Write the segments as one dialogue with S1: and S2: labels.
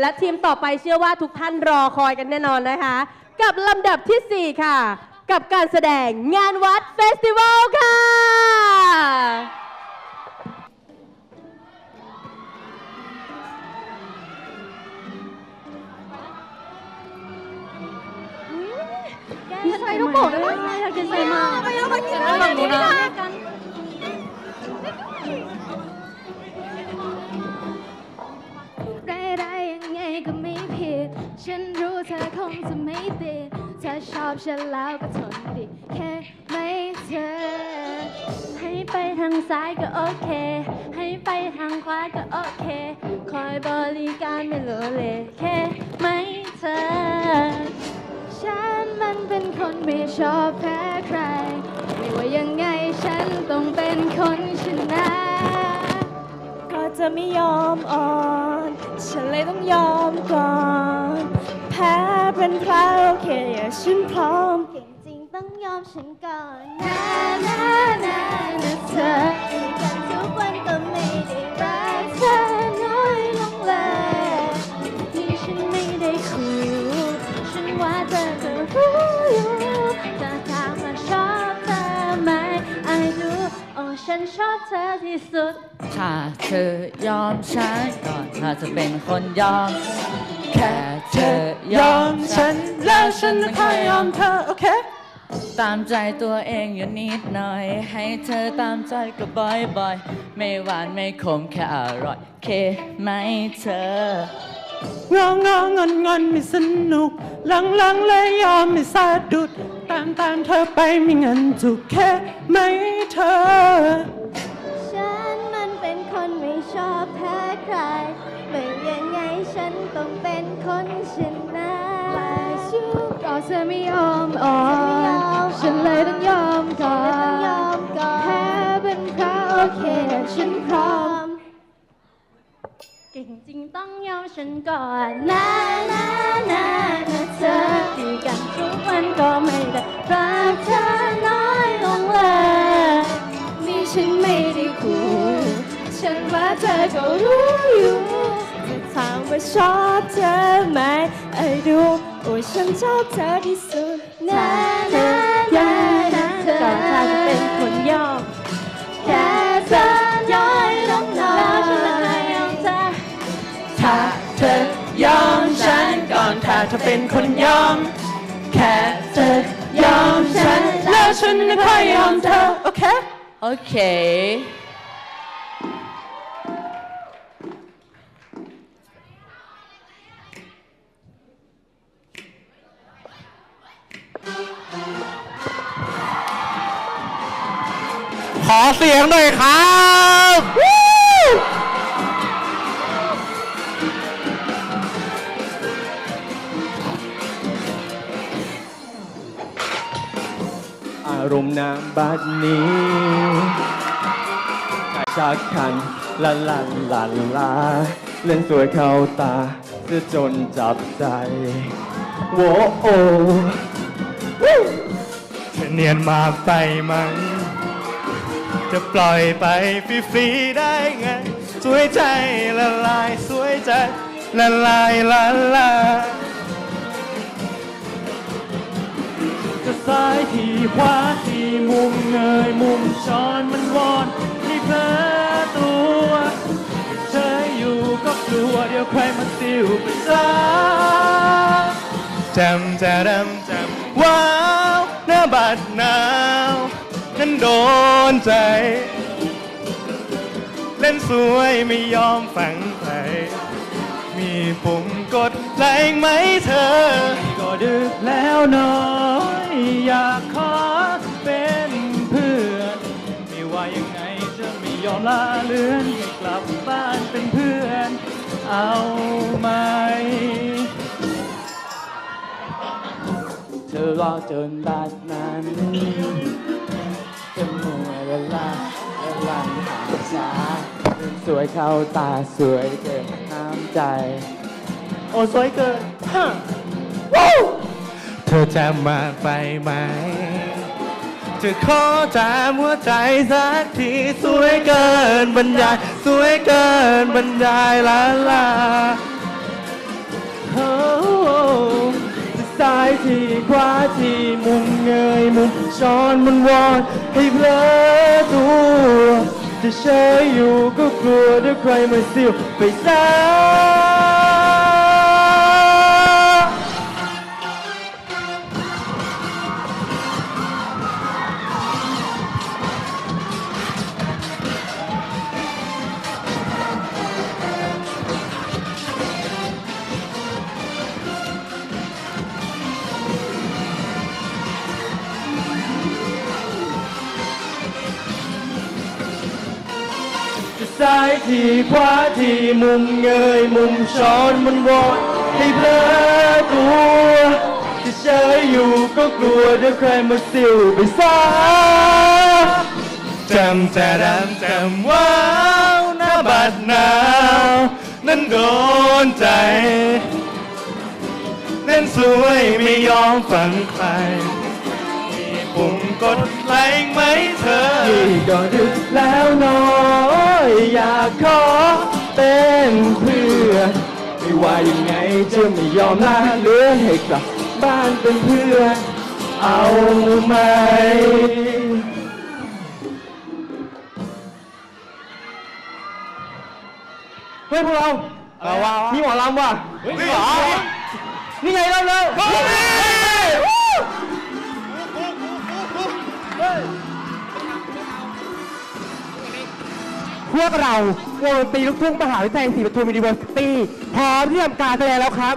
S1: และทีมต่อไปเชื่อว่าทุกท่านรอคอยกันแน่นอนนะคะ กับลำดับทีสี่4 ค่ะ กับการแสดงงานวัดเฟสติวัลค่ะ
S2: พี่ใส่ลูกโป่งได้ไหมอยากกินใส่มาไปแล้วมากินแล้วฝั่งนู้นนะ ฉันรู้เธอคงจะไม่ติดเธอชอบฉันแล้วก็ทนดิแค่ไม่เธอ ให้ไปทางซ้ายก็โอเค ให้ไปทางขวาก็โอเค คอยบริการไม่โลเลแค่ไม่เธอ ฉันมันเป็นคนไม่ชอบแพ้ใคร ไม่ว่ายังไงฉันต้องเป็นคนชนะ
S3: ก็จะไม่ยอมอ่อน ฉันเลยต้องยอมก่อน พ้เป็นเพราะโอเคฉันพร้อม
S2: เก่งจริงต้องยอมฉันก่อนนะนะนะนะเธอกันทุกวันก็ไม่ได้รักเธอน้อยลงเลยที่ฉันไม่ได้คุยฉันว่าเธอก็รู้อยู่แต่ถามว่าชอบเธอไหม I do โอ้ฉันชอบเธอที่สุด
S4: ถ้าเธอยอมฉันก่อนถ้าจะเป็นคนยอม แค่เธอยอมฉัน
S3: แล้วฉันจะคอยยอมเธอโอเค
S4: ตามใจตัวเองอยู่นิดหน่อย ให้เธอตามใจก็บ่อยๆ ไม่หวานไม่ขมแค่อร่อยเคไหมเธอ
S3: งองงองอนงอนไม่สนุกหลังหลังเลยยอมไม่สะดุด ตามตามเธอไปไม่งั้นจุกแค่ไหมเธอ
S2: ฉันมันเป็นคนไม่ชอบแพ้ใครไม่ย ฉันต้องเป็นคนชนะชูก็เธอไม่ยอมอ่อนฉันเลยต้องยอมก่อนแพ้เป็นเพราะโอเคฉันพร้อมเก่งจริงต้องยอมฉันก่อนนะนะนะนะเธอดีกันทุกวันก็ไม่ได้รักเธอน้อยลงเลยนี่ฉันไม่ได้ขู่ฉันว่าเธอก็รู้อยู่ ถามว่าชอบเธอไหมไอ้ดู โอ้ยฉันชอบเธอที่สุดนะนะนะนะเธอก่อนเธอจะเป็นคนยอมแค่เธอย้อยลงน้อยฉันเลยอมเธอ
S3: ถ้าเธอยอมฉันก่อนถ้าเธอเป็นคนยอม แค่เธอยอมฉัน แล้วฉันจะคอยยอมเธอ โอเค
S4: โอเค
S5: ขอเสียงหน่อยครับอารมณ์น้ำบัดนี้จากขันละลันลันลาเล่นสวยเข้าตาจะจนจับใจโวโอเธอเนียนมาไปมั้ง จะปล่อยไปฟรีๆได้ไง สวยใจละลาย สวยใจละลายละลายจะซ้ายทีขวาทีมุมเงยมุมช้อนมันวอนให้เพลอตัวเธออยู่ก็กลัวเดี๋ยวใครมาติวไปซะจำจะดำจำว้าวหน้าบัดหนาว ดนใจ เล่นสวยไม่ยอมฝังใครมีปุ่มกดไลค์ไหมเธอ ก็ดึกแล้วน้อยอยากขอเป็นเพื่อน ไม่ว่ายังไงจะไม่ยอมลาเลือนกลับบ้านเป็นเพื่อน เอาไหม เธอรอจนบาดนั้น มัวเวลาเวลาหาสาสวยเข้าตาสวยเกินน้ำใจ โอ้สวยเกินฮะเธอจะมาไปไหม จะขอจามหัวใจสักทีสวยเกินบรรยาย สวยเกินบรรยายลาลา
S6: ซ้ายทีขวาทีมุมเงยมุมช้อนมุนวอนให้เพลอตัวจะเฉยอยู่ก็กลัวเดี๋ยวใครมาซิวไปซะจ ทีขวาทีมุมเงยมุมช้อนมันวอนให้เพลอตัวจะเฉยอยู่ก็กลัวเดี๋ยวใครมาสิวไปซะจำแต่ดำจำว้าวหน้าบัดหนาวนั้นโดนใจเล่นสวยไม่ยอมฟังใครมีปุ่มกด ไลค์ไหมเธอนี่ก็ดึกแล้วน้อยอยากขอเป็นเพื่อนไม่ว่ายังไงจะไม่ยอมละเหลือให้กลับบ้านเป็นเพื่อนเอาไหมเฮ้ยพวกเราเอาวะมีหมอลำว่ะมีหรอนี่ไงเราเลย วกเราวงดนตรีลูกทุ่งมหาวิทยาลัยศรีปทุมยูนิเวอร์ซิตี้พร้อมที่ทำการแสดงแล้วครับ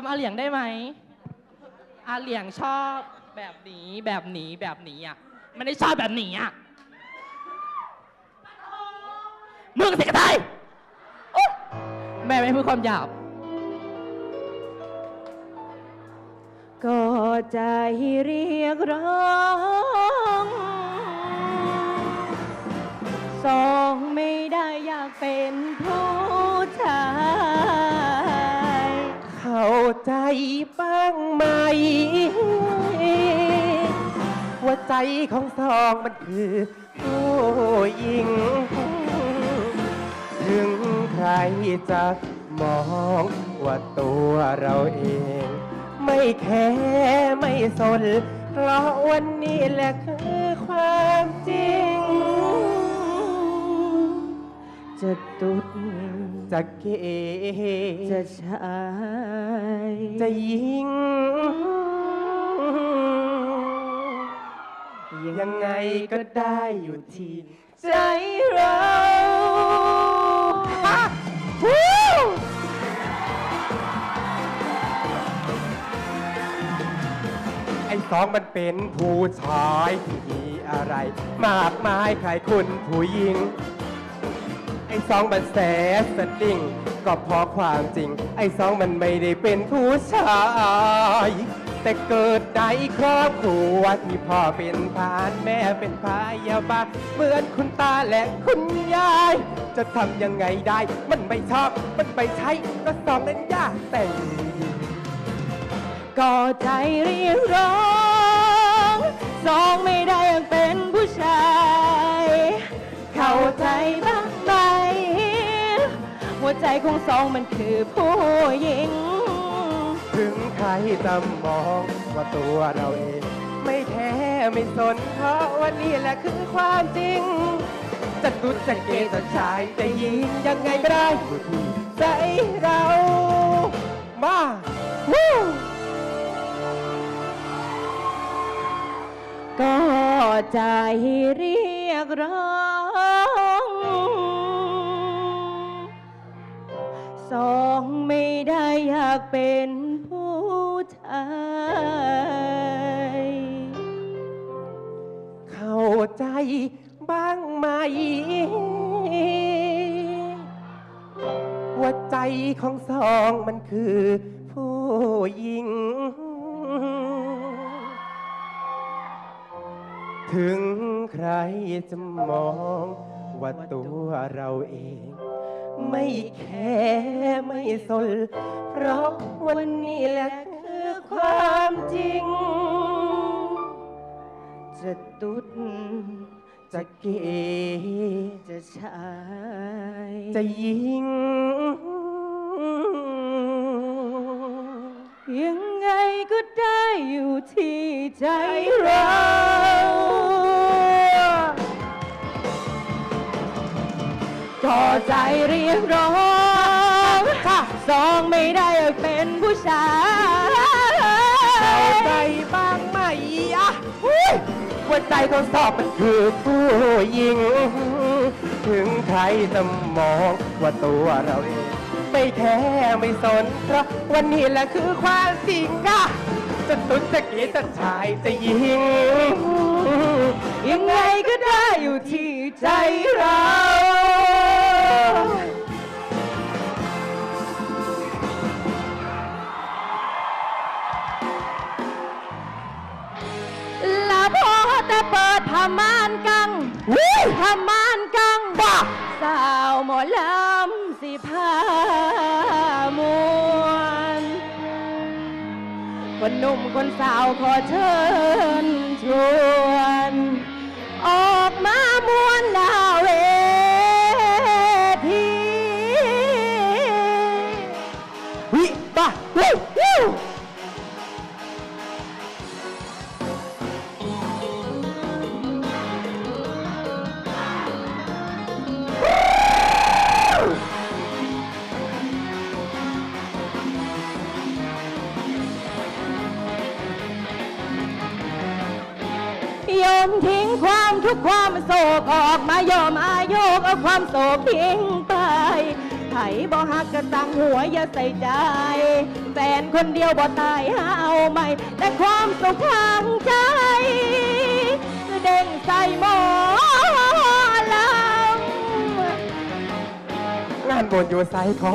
S3: จำอาเหลียงได้ไหมอาเหลียงชอบแบบนี้แบบนี้แบบนี้อะไม่ได้ชอบแบบนี้อะมึงสียกระไทยอุ๊ยแม่ไม่พูดความหยาบ
S7: ก็ใจเรียกร้องสองไม่ได้อยากเป็นผู้
S6: ใจบ้างไหมว่าใจของสองมันคือผู้หญิง ถึงใครจะมองว่าตัวเราเอง ไม่แค่ไม่สน เพราะวันนี้แหละคือความ จะ
S7: ตุด
S6: จะเก
S7: จะชาย
S6: จะยิง ยังไงก็ได้อยู่ที่ใจเราไอ้สองมันเป็นผู้ชายที่มีอะไร มากมายใครคุณผู้หญิง ไอ้สองมันแสสดิ่งก็เพราะความจริง ไอ้สองมันไม่ได้เป็นผู้ชาย แต่เกิดในครอบครัวที่พ่อเป็นพานแม่เป็นพายาบาลเหมือนคุณตาและคุณยาย จะทำยังไงได้ มันไม่ชอบ มันไม่ใช่ก็สองนั้นยากแต่ง
S7: ก็ใจเรียกร้องสองไม่ได้ยากเป็นผู้ชาย เข้าใจบ้าง วใจของสองมันคือผู้หญิง
S6: ถึงใครจะมองว่าตัวเราเอง ไม่แท้ไม่สนเพราะวันนี้แหละคือความจริง จะตุดจะเกย์จะชายจะหญิงยังไงก็ได้อยู่ที่ใจเรามาวู้
S7: ก็ใจเรียกร้อง สองไม่ได้อยากเป็นผู้ชาย
S6: เข้าใจบ้างไหมว่าใจของสองมันคือผู้หญิง ถึงใครจะมองว่าตัวเราเอง ไม่แค่ไม่สน เพราะวันนี้แหละคือความจริง จะตุดจะเก
S7: จะชาย
S6: จะยิง
S7: ยังไงก็ได้อยู่ที่ใจเรา ใจเรียกร้องสองไม่ได้อยากเป็นผู้ชาย
S6: เข้าใจบ้างไหมอะอุ๊ยหัวใจทดสอบมันคือผู้หญิง ถึงใครจะมองว่าตัวเราเองไม่แค่ไม่สน เพราะวันนี้แหละคือความจริงอะจะตุ้นจะเกลียดจะชายจะยิง
S7: ยังไงก็ได้อยู่ที่ใจเรา ละพอแต่เปิดผ้าม่านกังผ้าม่านกังบ้าสาวหมอลำสิผ้ามวนคนหนุ่มคนสาวขอเชิญชวน ยอมทิ้งความทุกข์ความโศกออกมายอมอายุเอาความโศกทิ้งไปไถบ่หักกระตังหัวอย่าใส่ใจแฟนคนเดียวบ่ตายหาเอาใหม่ แต่ความสุขทางใจ เด้งใส่หมอลำ
S6: งานบนอยู่ไซคอ